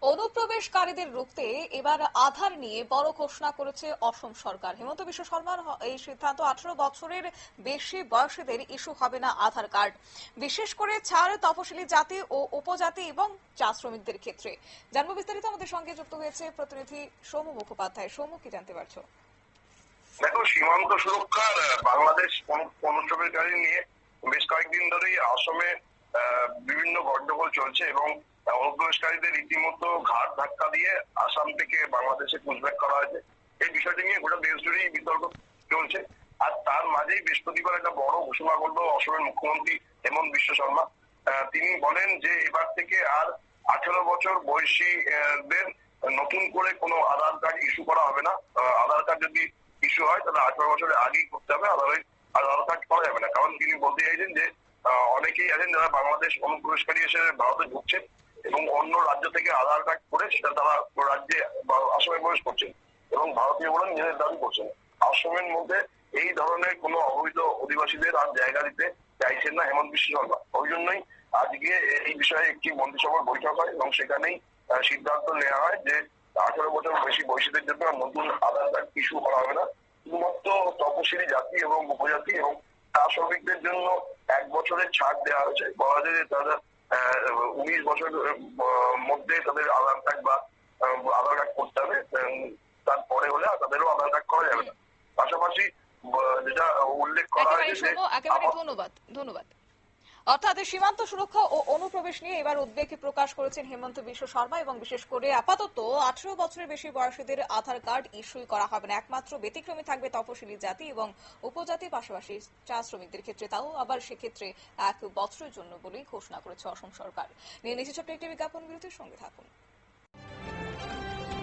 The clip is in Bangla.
অনুপ্রবেশকারীদের রুখতে এবার আধার নিয়ে বড় ঘোষণা করেছে অসম সরকার। হেমন্ত বিশ্ব শর্মার এই সিদ্ধান্ত আঠারো বছরের বেশি বয়সীদের ইস্যু হবে না আধার কার্ড। বিশেষ করে ছাড় তফসিলি জাতি ও উপজাতি এবং চা শ্রমিকদের ক্ষেত্রে। জানব বিস্তারিত আমাদের সঙ্গে যুক্ত হয়েছে প্রতিনিধি সৌম্য মুখোপাধ্যায়। সৌম্য, কি জানতে পারছ? দেখো, সীমান্ত সুরক্ষার বাংলাদেশ অনু- অনুপ্রবেশকারী নিয়ে বেশ কয়েকদিন ধরেই আসামে বিভিন্ন গন্ডগোল চলছে এবং অনুপ্রবেশকারীদের রীতিমতো ঘাট ধাক্কা দিয়ে আসাম থেকে বাংলাদেশে পুষব্যাক করা হয়েছে। এই বিষয়টি নিয়ে গোটা দেশ জুড়েই বিতর্ক চলছে। আর তার মাঝেই বৃহস্পতিবার একটা বড় ঘোষণা করল অসমের মুখ্যমন্ত্রী হেমন্ত বিশ্ব শর্মা। তিনি বলেন যে এবার থেকে আর আঠেরো বছর বয়সী আহ, নতুন করে কোনো আধার কার্ড ইস্যু করা হবে না। আধার কার্ড যদি ইস্যু হয় তাহলে আঠারো বছরের আগেই করতে হবে। আদারওয়াইজ আধার কার্ড করা যাবে না। কারণ তিনি বলতে চাইছেন যে অনেকেই আছেন যারা বাংলাদেশ অনুপ্রবেশকারী এসে ভারতে ঢুকছেন। এবং অন্য রাজ্য থেকে আধার কার্ড করে সেটা তারা রাজ্যে আসামে প্রবেশ করছেন এবং ভারতীয় বলে নিজেদের দাবি করছেন। আসামের মধ্যে এই ধরনের কোনো অবৈধ অধিবাসীদের আর জায়গা দিতে চাইছেন না হেমন্ত বিশ্ব শর্মা। ওই জন্যই আজকে এই বিষয়ে একটি মন্ত্রিসভার বৈঠক হয় এবং সেখানেই সিদ্ধান্ত নেওয়া হয় যে আঠারো বছর বেশি বয়সীদের জন্য নতুন আধার কার্ড ইস্যু করা হবে না। শুধুমাত্র তপশিলি জাতি এবং উপজাতি এবং শ্রমিকদের জন্য এক বছরের ছাড় দেওয়া হয়েছে। বলা যায় যে তারা উনিশ বছরের মধ্যে তাদের আধার কার্ড বা আধার কার্ড করতে হবে তারপরে হলে তাদেরও আধার কার্ড করা যাবে না। পাশাপাশি যেটা উল্লেখ করা হয়েছে একেবারে ধন্যবাদ ধন্যবাদ। অর্থাৎ সীমান্ত সুরক্ষা ও অনুপ্রবেশ নিয়ে এবার উদ্বেগ প্রকাশ করেছেন হেমন্ত বিশ্ব শর্মা এবং বিশেষ করে আপাতত আঠারো বছরের বেশি বয়সীদের আধার কার্ড ইস্যুই করা হবে না। একমাত্র ব্যতিক্রমী থাকবে তপশিলি জাতি এবং উপজাতি, পাশাপাশি চা শ্রমিকদের ক্ষেত্রে তাও। আবার সেক্ষেত্রে এক বছরের জন্য বলেই ঘোষণা করেছে অসম সরকার। নিয়ে নিচে ছোট্ট একটি বিজ্ঞাপন বিরতির সঙ্গে থাকুন।